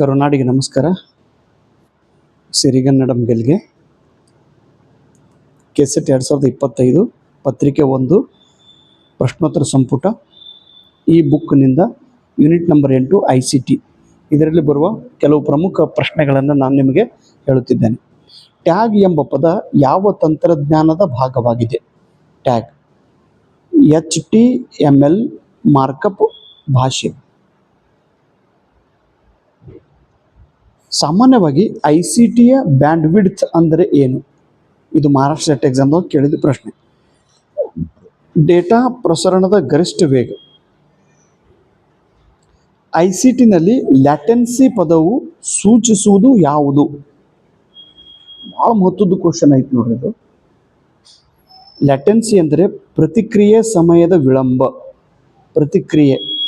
ಕರುನಾಡಿಗೆ ನಮಸ್ಕಾರ. ಸಿರಿಗನ್ನಡಂ ಗೆಲ್ಗೆ ಕೆಸೆಟ್ ಎರಡು ಸಾವಿರದ ಇಪ್ಪತ್ತೈದು, ಪತ್ರಿಕೆ ಒಂದು, ಪ್ರಶ್ನೋತ್ತರ ಸಂಪುಟ. ಈ ಬುಕ್ನಿಂದ ಯೂನಿಟ್ ನಂಬರ್ ಎಂಟು ಐ ಸಿ ಟಿ ಇದರಲ್ಲಿ ಬರುವ ಕೆಲವು ಪ್ರಮುಖ ಪ್ರಶ್ನೆಗಳನ್ನು ನಾನು ನಿಮಗೆ ಹೇಳುತ್ತಿದ್ದೇನೆ. ಟ್ಯಾಗ್ ಎಂಬ ಪದ ಯಾವ ತಂತ್ರಜ್ಞಾನದ ಭಾಗವಾಗಿದೆ? Tag. H T M L markup ಭಾಷೆ. ಸಾಮಾನ್ಯವಾಗಿ ಐ ಸಿ ಟಿಯ ಬ್ಯಾಂಡ್ ವಿಡ್ತ್ ಅಂದರೆ ಏನು? ಇದು ಮಹಾರಾಷ್ಟ್ರ ಸೆಟ್ ಎಕ್ಸಾಮ್ದಾಗ ಕೇಳಿದ ಪ್ರಶ್ನೆ. ಡೇಟಾ ಪ್ರಸರಣದ ಗರಿಷ್ಠ ವೇಗ. ಐ ಸಿ ಟಿನಲ್ಲಿ ಲ್ಯಾಟೆನ್ಸಿ ಪದವು ಸೂಚಿಸುವುದು ಯಾವುದು? ಭಾಳ ಮಹತ್ವದ ಕ್ವಶನ್ ಐತೆ ನೋಡ್ರಿ ಇದು. ಲ್ಯಾಟೆನ್ಸಿ ಅಂದರೆ ಪ್ರತಿಕ್ರಿಯೆ ಸಮಯದ ವಿಳಂಬ. ಪ್ರತಿಕ್ರಿಯೆ.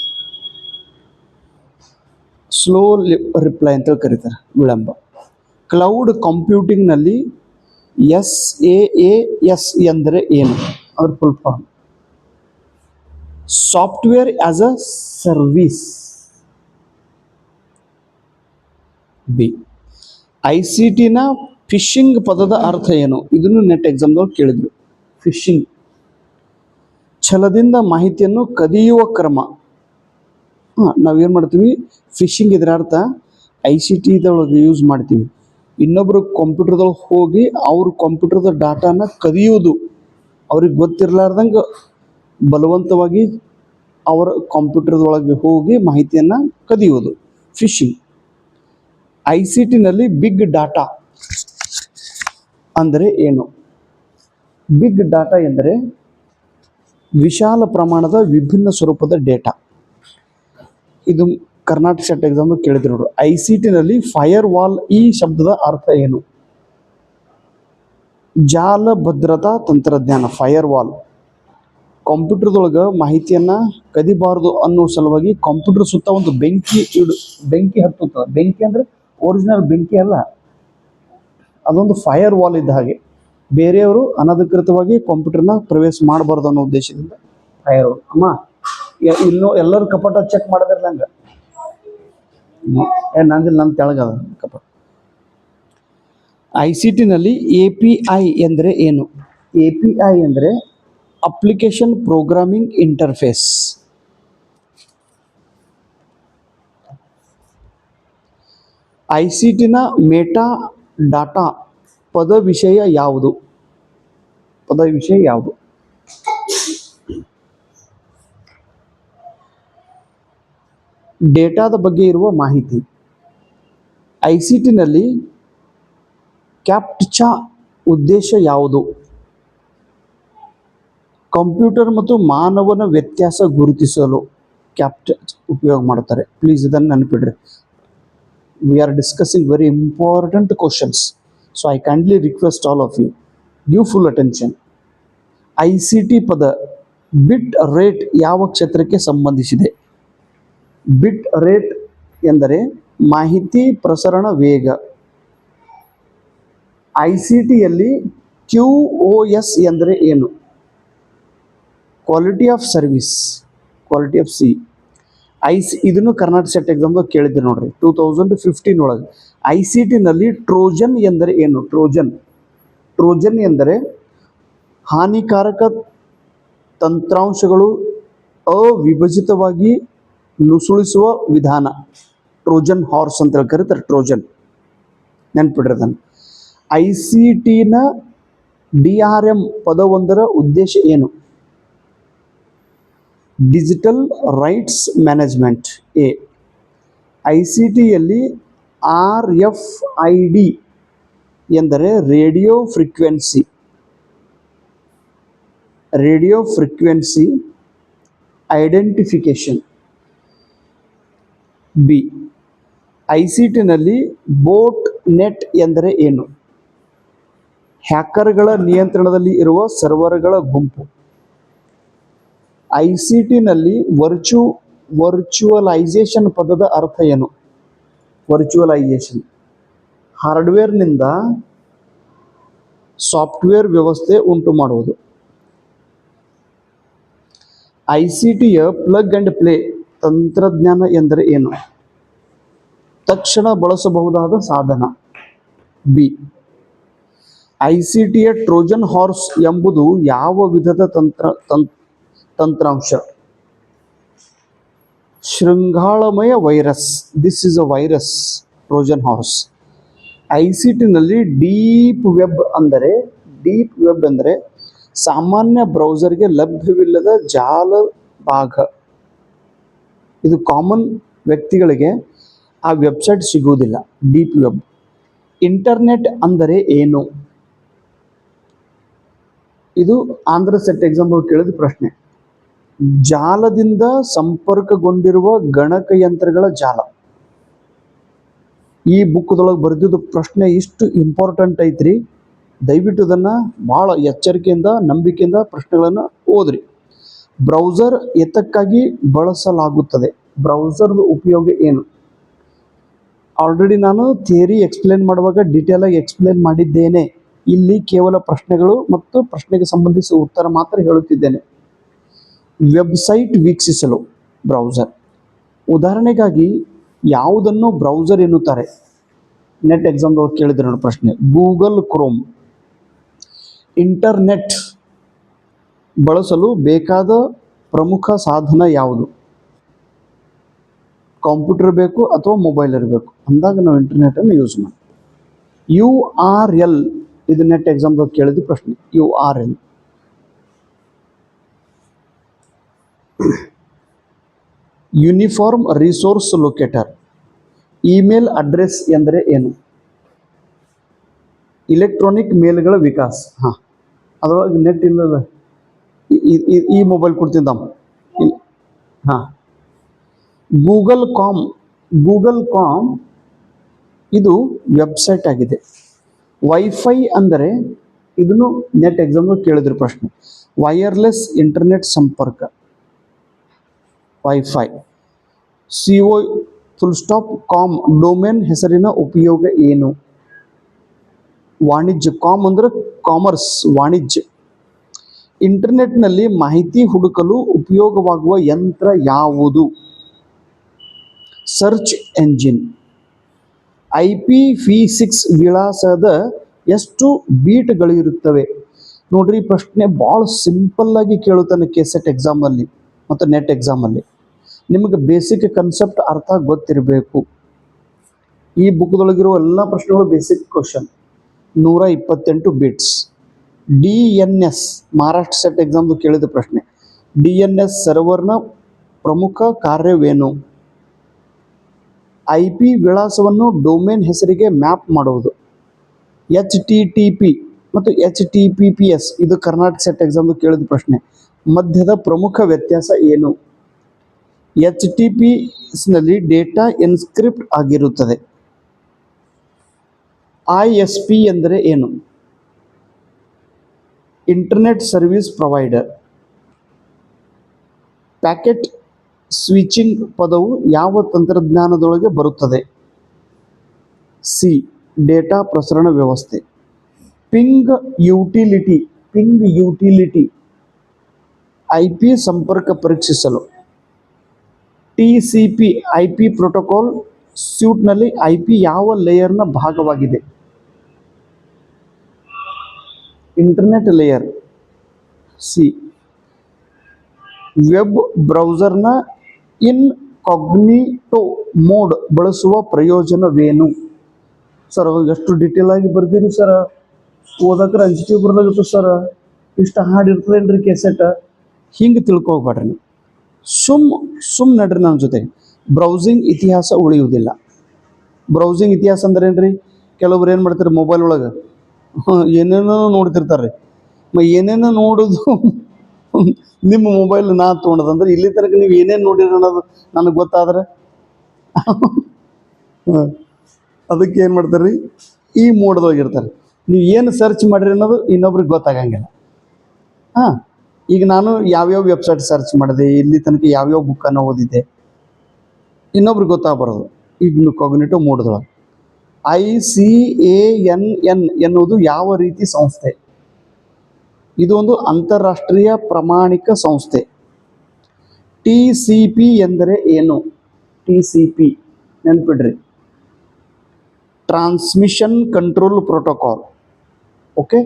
ಸ್ಲೋ ರಿಪ್ಲೈ ಅಂತ ಕರೀತಾರೆ ವಿಳಂಬ. ಕ್ಲೌಡ್ ಕಂಪ್ಯೂಟಿಂಗ್ನಲ್ಲಿ ಎಸ್ ಎ ಎ ಎಸ್ ಎಂದರೆ ಏನು? ಅವ್ರ full form software as a service B I C ಟಿನ phishing ಪದದ ಅರ್ಥ ಏನು? ಇದನ್ನು ನೆಟ್ ಎಕ್ಸಾಮ್ದವ್ರು ಕೇಳಿದ್ರು. ಫಿಶಿಂಗ್ ಛಲದಿಂದ ಮಾಹಿತಿಯನ್ನು ಕದಿಯುವ ಕ್ರಮ. ನಾವೇನು ಮಾಡ್ತೀವಿ? ಫಿಶಿಂಗ್ ಇದರ ಅರ್ಥ ಐ ಸಿ ಟಿದೊಳಗೆ ಯೂಸ್ ಮಾಡ್ತೀವಿ. ಇನ್ನೊಬ್ಬರು ಕಂಪ್ಯೂಟರ್ದೊಳಗೆ ಹೋಗಿ ಅವ್ರ ಕಂಪ್ಯೂಟರ್ದ ಡಾಟಾನ ಕದಿಯೋದು ಅವ್ರಿಗೆ ಗೊತ್ತಿರಲಾರ್ದಂಗೆ ಬಲವಂತವಾಗಿ ಅವರ ಕಂಪ್ಯೂಟರ್ದೊಳಗೆ ಹೋಗಿ ಮಾಹಿತಿಯನ್ನು ಕದಿಯೋದು ಫಿಶಿಂಗ್ ಐ ಸಿ ಟಿನಲ್ಲಿ ಬಿಗ್ ಡಾಟಾ ಅಂದರೆ ಏನು? ಬಿಗ್ ಡಾಟಾ ಎಂದರೆ ವಿಶಾಲ ಪ್ರಮಾಣದ ವಿಭಿನ್ನ ಸ್ವರೂಪದ ಡೇಟಾ ಇದು ಕರ್ನಾಟಕ ಸೆಟ್ ಎಕ್ಸಾಮ್ ಕೇಳಿದ್ರು ನೋಡ್ರಿ. ಐ ಸಿ ಟಿನಲ್ಲಿ ಫೈರ್ ವಾಲ್ ಈ ಶಬ್ದದ ಅರ್ಥ ಏನು? ಜಾಲ ಭದ್ರತಾ ತಂತ್ರಜ್ಞಾನ ಫೈರ್ ವಾಲ್ ಕಂಪ್ಯೂಟರ್ದೊಳಗೆ ಮಾಹಿತಿಯನ್ನು ಕದಿಬಾರದು ಅನ್ನೋ ಸಲುವಾಗಿ ಕಂಪ್ಯೂಟರ್ ಸುತ್ತ ಒಂದು ಬೆಂಕಿ ಇಡು, ಬೆಂಕಿ ಹತ್ತುತ್ತದೆ ಬೆಂಕಿ ಅಂದ್ರೆ ಒರಿಜಿನಲ್ ಬೆಂಕಿ ಅಲ್ಲ. ಅದೊಂದು ಫೈರ್ ವಾಲ್ ಇದ್ದ ಹಾಗೆ. ಬೇರೆಯವರು ಅನಧಿಕೃತವಾಗಿ ಕಂಪ್ಯೂಟರ್ನ ಪ್ರವೇಶ ಮಾಡಬಾರ್ದು ಅನ್ನೋ ಉದ್ದೇಶದಿಂದ ಫೈರ್ ವಾಲ್ ಅಮ್ಮ ಇನ್ನೂ ಎಲ್ಲರೂ ಕಪಟ ಚೆಕ್ ಮಾಡಿದ್ರೆ ನಂಗೆ. ಏ ನಂದಿಲ್ಲ ನನ್ನ ತೆಳಗದ ಕಪಟ. ಐ ಸಿ ಟಿನಲ್ಲಿ ಎ ಪಿ ಐ ಎಂದರೆ ಏನು? ಎ ಪಿ ಐ ಅಂದರೆ application programming interface I C ಟಿನ ಮೇಟಾ data ಪದ ವಿಷಯ ಯಾವುದು? ಪದ ವಿಷಯ ಯಾವುದು? ಡೇಟಾದ ಬಗ್ಗೆ ಇರುವ ಮಾಹಿತಿ. ಐ ಸಿ ಟಿನಲ್ಲಿ ಕ್ಯಾಪ್ಟ್ಚಾ ಉದ್ದೇಶ ಯಾವುದು? ಕಂಪ್ಯೂಟರ್ ಮತ್ತು ಮಾನವನ ವ್ಯತ್ಯಾಸ ಗುರುತಿಸಲು ಕ್ಯಾಪ್ಟ ಉಪಯೋಗ ಮಾಡ್ತಾರೆ ಪ್ಲೀಸ್ ಇದನ್ನು ನೆನಪಿಡ್ರಿ. We are discussing very important questions so I kindly request all of you give full attention I C T ಪದ ಬಿಟ್ ರೇಟ್ ಯಾವ ಕ್ಷೇತ್ರಕ್ಕೆ ಸಂಬಂಧಿಸಿದೆ? ಬಿಟ್ ರೇಟ್ ಎಂದರೆ ಮಾಹಿತಿ ಪ್ರಸರಣ ವೇಗ. ಐ ಸಿ ಟಿಯಲ್ಲಿ ಕ್ಯೂ ಒ ಎಸ್ ಎಂದರೆ ಏನು? Quality of service quality of C I C ಇದನ್ನು ಕರ್ನಾಟಕ ಸೆಟ್ ಎಕ್ಸಾಮ್ದಾಗ ಕೇಳಿದ್ದೆ ನೋಡ್ರಿ ಟೂ ತೌಸಂಡ್ ಫಿಫ್ಟೀನ್ ಒಳಗೆ. ಐ ಸಿ ಟಿನಲ್ಲಿ ಟ್ರೋಜನ್ ಎಂದರೆ ಏನು? ಟ್ರೋಜನ್. ಟ್ರೋಜನ್ ಎಂದರೆ ಹಾನಿಕಾರಕ ತಂತ್ರಾಂಶಗಳು ಅವಿಭಜಿತವಾಗಿ ನುಸುಳಿಸುವ ವಿಧಾನ. ಟ್ರೋಜನ್ ಹಾರ್ಸ್ ಅಂತ ಕರೀತಾರೆ, ಟ್ರೋಜನ್. ನೆನ್ಪಿಡ್ರಿ ಅದನ್ನು ಐ ಸಿ ಟಿನ ಡಿ ಆರ್ ಎಂ ಪದವೊಂದರ ಉದ್ದೇಶ ಏನು? Digital rights management, A. I C ಟಿಯಲ್ಲಿ R F I D ಎಂದರೆ radio frequency. Radio frequency identification B. I C ಟಿನಲ್ಲಿ botnet ಎಂದರೆ ಏನು? ಹ್ಯಾಕರ್ಗಳ ನಿಯಂತ್ರಣದಲ್ಲಿ ಇರುವ ಸರ್ವರ್ಗಳ ಗುಂಪು. ಐ ಸಿ ಟಿನಲ್ಲಿ ವರ್ಚು, ವರ್ಚುವಲೈಸೇಷನ್ ಪದದ ಅರ್ಥ ಏನು? ವರ್ಚುವಲೈಸೇಷನ್. ಹಾರ್ಡ್ವೇರ್ನಿಂದ ಸಾಫ್ಟ್ವೇರ್ ವ್ಯವಸ್ಥೆ ಉಂಟು ಮಾಡುವುದು ಐ ಸಿ ಟಿಯ ಪ್ಲಗ್ ಆ್ಯಂಡ್ ಪ್ಲೇ. ತಂತ್ರಜ್ಞಾನ ಎಂದರೆ ಏನು? ತಕ್ಷಣ ಬಳಸಬಹುದಾದ ಸಾಧನ. ಬಿ ಐ ಸಿ ಟಿಯ ಟ್ರೋಜನ್ ಹಾರ್ಸ್ ಎಂಬುದು ಯಾವ ವಿಧದ ತಂತ್ರ ತಂತ್ರಾಂಶ? ಶೃಂಗಾಳಮಯ virus. This is a virus Trojan horse. I C ಟಿನಲ್ಲಿ deep web ಅಂದರೆ, ಡೀಪ್ ವೆಬ್ ಅಂದರೆ ಸಾಮಾನ್ಯ ಬ್ರೌಸರ್ಗೆ ಲಭ್ಯವಿಲ್ಲದ ಜಾಲ ಭಾಗ ಇದು ಕಾಮನ್ ವ್ಯಕ್ತಿಗಳಿಗೆ ಆ ವೆಬ್ಸೈಟ್ ಸಿಗುವುದಿಲ್ಲ. ಡೀಪ್ ವೆಬ್ ಇಂಟರ್ನೆಟ್ ಅಂದರೆ ಏನು? ಇದು ಆಂಧ್ರ ಸೆಟ್ ಎಕ್ಸಾಂಪಲ್ ಕೇಳಿದ ಪ್ರಶ್ನೆ. ಜಾಲದಿಂದ ಸಂಪರ್ಕಗೊಂಡಿರುವ ಗಣಕಯಂತ್ರಗಳ ಜಾಲ. ಈ ಬುಕ್ದೊಳಗೆ ಬರೆದಿದ್ದು ಪ್ರಶ್ನೆ ಇಷ್ಟು ಇಂಪಾರ್ಟೆಂಟ್ ಐತ್ರಿ. ದಯವಿಟ್ಟು ಇದನ್ನು ಭಾಳ ಎಚ್ಚರಿಕೆಯಿಂದ, ನಂಬಿಕೆಯಿಂದ ಪ್ರಶ್ನೆಗಳನ್ನು ಓದ್ರಿ. ಬ್ರೌಸರ್ ಎತ್ತಕ್ಕಾಗಿ ಬಳಸಲಾಗುತ್ತದೆ. ಬ್ರೌಸರ್ದು ಉಪಯೋಗ ಏನು? ಆಲ್ರೆಡಿ ನಾನು ಥಿಯರಿ ಎಕ್ಸ್ಪ್ಲೇನ್ ಮಾಡುವಾಗ ಡೀಟೇಲ್ ಆಗಿ ಎಕ್ಸ್ಪ್ಲೇನ್ ಮಾಡಿದ್ದೇನೆ. ಇಲ್ಲಿ ಕೇವಲ ಪ್ರಶ್ನೆಗಳು ಮತ್ತು ಪ್ರಶ್ನೆಗೆ ಸಂಬಂಧಿಸಿದ ಉತ್ತರ ಮಾತ್ರ ಹೇಳುತ್ತಿದ್ದೇನೆ. ವೆಬ್ಸೈಟ್ ವೀಕ್ಷಿಸಲು ಬ್ರೌಸರ್. ಉದಾಹರಣೆಗಾಗಿ ಯಾವುದನ್ನು ಬ್ರೌಸರ್ ಎನ್ನುತ್ತಾರೆ? ನೆಟ್ ಎಕ್ಸಾಮ್ದೊಳಗೆ ಕೇಳಿದ್ರೆ ಪ್ರಶ್ನೆ. Google Chrome. ಇಂಟರ್ನೆಟ್. ಬಳಸಲು ಬೇಕಾದ ಪ್ರಮುಖ ಸಾಧನ ಯಾವುದು? ಕಂಪ್ಯೂಟರ್ ಬೇಕು ಅಥವಾ ಮೊಬೈಲ್ ಇರಬೇಕು? ಅಂದಾಗ ನಾವು ಇಂಟರ್ನೆಟನ್ನು ಯೂಸ್ ಮಾಡಿ ಯು ಆರ್ ಎಲ್ ಇದು ನೆಟ್ ಎಕ್ಸಾಮ್ದಾಗ ಕೇಳಿದ ಪ್ರಶ್ನೆ. U R L uniform resource locator email address ಎಂದರೆ ಏನು? ಇಲೆಕ್ಟ್ರಾನಿಕ್ ಮೇಲ್ಗಳ ವಿಕಾಸ. ಹಾಂ. ಅದರೊಳಗೆ ನೆಟ್ ಇಲ್ಲದ ಈ- ಮೊಬೈಲ್ ತಮ್ಮ. ಹಾಂ. ಗೂಗಲ್ ಕಾಮ್ ಗೂಗಲ್ ಕಾಮ್ ಇದು ವೆಬ್ಸೈಟ್ ಆಗಿದೆ. ವೈಫೈ ಅಂದರೆ ಇದನ್ನು ನೆಟ್ ಎಕ್ಸಾಮ್ ಕೇಳಿದ್ರು ಪ್ರಶ್ನೆ. ವೈರ್ಲೆಸ್ ಇಂಟರ್ನೆಟ್ ಸಂಪರ್ಕ. Wifi C O full stop com domain ಹೆಸರಿನ ಉಪಯೋಗ ಏನು? ವಾಣಿಜ್ಯ ಕಾಮ್ ಅಂದ್ರೆ ಕಾಮರ್ಸ್ ವಾಣಿಜ್ಯ. ಇಂಟರ್ನೆಟ್ನಲ್ಲಿ ಮಾಹಿತಿ ಹುಡುಕಲು ಉಪಯೋಗವಾಗುವ ಯಂತ್ರ ಯಾವುದು? Search engine. I P v six ವಿಳಾಸದ ಎಷ್ಟು ಬೀಟ್ಗಳಿರುತ್ತವೆ? ನೋಡ್ರಿ ಪ್ರಶ್ನೆ ಭಾಳ ಸಿಂಪಲ್ಲಾಗಿ ಕೇಳುತ್ತಾನೆ ಕೆ ಸೆಟ್ ಎಕ್ಸಾಮಲ್ಲಿ ಮತ್ತು ನೆಟ್ ಎಕ್ಸಾಮಲ್ಲಿ. ನಿಮಗೆ ಬೇಸಿಕ್ ಕನ್ಸೆಪ್ಟ್ ಅರ್ಥ ಗೊತ್ತಿರಬೇಕು. ಈ ಬುಕ್ದೊಳಗಿರುವ ಎಲ್ಲ ಪ್ರಶ್ನೆಗಳು ಬೇಸಿಕ್ ಕ್ವಶನ್. ನೂರ ಇಪ್ಪತ್ತೆಂಟು bits D N S, Maharashtra SET ಎಕ್ಸಾಮ್ದು ಕೇಳಿದ ಪ್ರಶ್ನೆ. ಡಿ ಎನ್ ಎಸ್ ಸರ್ವರ್ನ ಪ್ರಮುಖ ಕಾರ್ಯವೇನು? ಐ ಪಿ ವಿಳಾಸವನ್ನು ಡೊಮೇನ್ ಹೆಸರಿಗೆ ಮ್ಯಾಪ್ ಮಾಡುವುದು. ಎಚ್ ಟಿ ಟಿ ಪಿ ಮತ್ತು H T P P S, ಇದು ಕರ್ನಾಟಕ ಸೆಟ್ ಎಕ್ಸಾಮ್ದು ಕೇಳಿದ ಪ್ರಶ್ನೆ. ಮಧ್ಯದ ಪ್ರಮುಖ ವ್ಯತ್ಯಾಸ ಏನು? ಎಚ್ ಟಿ ಪಿ ನಲ್ಲಿ ಡೇಟಾ ಎನ್ಸ್ಕ್ರಿಪ್ಟ್ ಆಗಿರುತ್ತದೆ. ಐ ಎಸ್ ಪಿ ಎಂದರೆ ಏನು? Internet service provider packet switching ಪದವು ಯಾವ ತಂತ್ರಜ್ಞಾನದೊಳಗೆ ಬರುತ್ತದೆ? ಸಿ ಡೇಟಾ ಪ್ರಸರಣ ವ್ಯವಸ್ಥೆ. Ping utility ping utility I P ಸಂಪರ್ಕ ಪರೀಕ್ಷಿಸಲು. T C P I P protocol ಸ್ಯೂಟ್ನಲ್ಲಿ I P ಯಾವ ಲೇಯರ್ನ ಭಾಗವಾಗಿದೆ? ಇಂಟರ್ನೆಟ್ ಲೇಯರ್ ಸಿ ವೆಬ್ ಬ್ರೌಸರ್ನ ಇನ್ ಕಾಗ್ನಿಟೋ ಮೋಡ್ ಬಳಸುವ ಪ್ರಯೋಜನವೇನು? ಸರ್ ಎಷ್ಟು ಡಿಟೇಲ್ ಆಗಿ ಬರ್ತೀರಿ ಸರ್. ಓದಕ್ರೆ ಅಂಜಿಕೆ ಬರ್ಲಾಗತ್ತು ಸರ್. ಇಷ್ಟು ಹಾಡಿರ್ತದೇನ್ರಿ ಕೆಸೆಟ್ ಹಿಂಗೆ ತಿಳ್ಕೊಬೇಡ್ರಿ ನೀವು. ಸುಮ್ ಸುಮ್ ನಡ್ರಿ ನನ್ನ ಜೊತೆಗೆ ಬ್ರೌಸಿಂಗ್ ಇತಿಹಾಸ ಉಳಿಯುವುದಿಲ್ಲ. ಬ್ರೌಸಿಂಗ್ ಇತಿಹಾಸ ಅಂದ್ರೆ ಏನ್ರಿ? ಕೆಲವ್ರು ಏನು ಮಾಡ್ತಾರೆ ಮೊಬೈಲ್ ಒಳಗೆ? ಏನೇನೋ ನೋಡ್ತಿರ್ತಾರೆ ರೀ ಏನೇನೋ ನೋಡೋದು ನಿಮ್ಮ ಮೊಬೈಲ್ ನಾ ತೊಗೊಂಡದಂದ್ರೆ ಇಲ್ಲಿ ತನಕ ನೀವು ಏನೇನು ನೋಡಿರಿ ಅನ್ನೋದು ನನಗೆ ಗೊತ್ತಾದ್ರೆ. ಅದಕ್ಕೆ ಏನು ಮಾಡ್ತಾರೆ ರೀ ಈ ಮೋಡ್ದೊಳಗೆ ಇರ್ತಾರೆ ನೀವು ಏನು ಸರ್ಚ್ ಮಾಡಿರಿ ಅನ್ನೋದು ಇನ್ನೊಬ್ರಿಗೆ ಗೊತ್ತಾಗಂಗಿಲ್ಲ. ಹಾಂ. ಈಗ ನಾನು ಯಾವ್ಯಾವ ವೆಬ್ಸೈಟ್ ಸರ್ಚ್ ಮಾಡಿದೆ, ಇಲ್ಲಿ ತನಕ ಯಾವ್ಯಾವ ಬುಕ್ಕನ್ನು ಓದಿದ್ದೆ, ಇನ್ನೊಬ್ರಿಗೆ ಗೊತ್ತಾಗಬಾರ್ದು ಈಗ cognitive ಮೋಡ್ದೊಳಗೆ I C A N N ಎನ್ನುವುದು ಯಾವ ರೀತಿ ಸಂಸ್ಥೆ? ಇದು ಒಂದು ಅಂತಾರಾಷ್ಟ್ರೀಯ ಪ್ರಮಾಣಿಕ ಸಂಸ್ಥೆ. ಟಿ ಸಿ ಪಿ ಎಂದರೆ ಏನು? T C P, ನೆನ್ಪಿಡ್ರಿ. Transmission control protocol. Okay?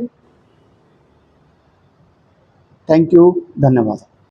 Thank you, ಧನ್ಯವಾದ.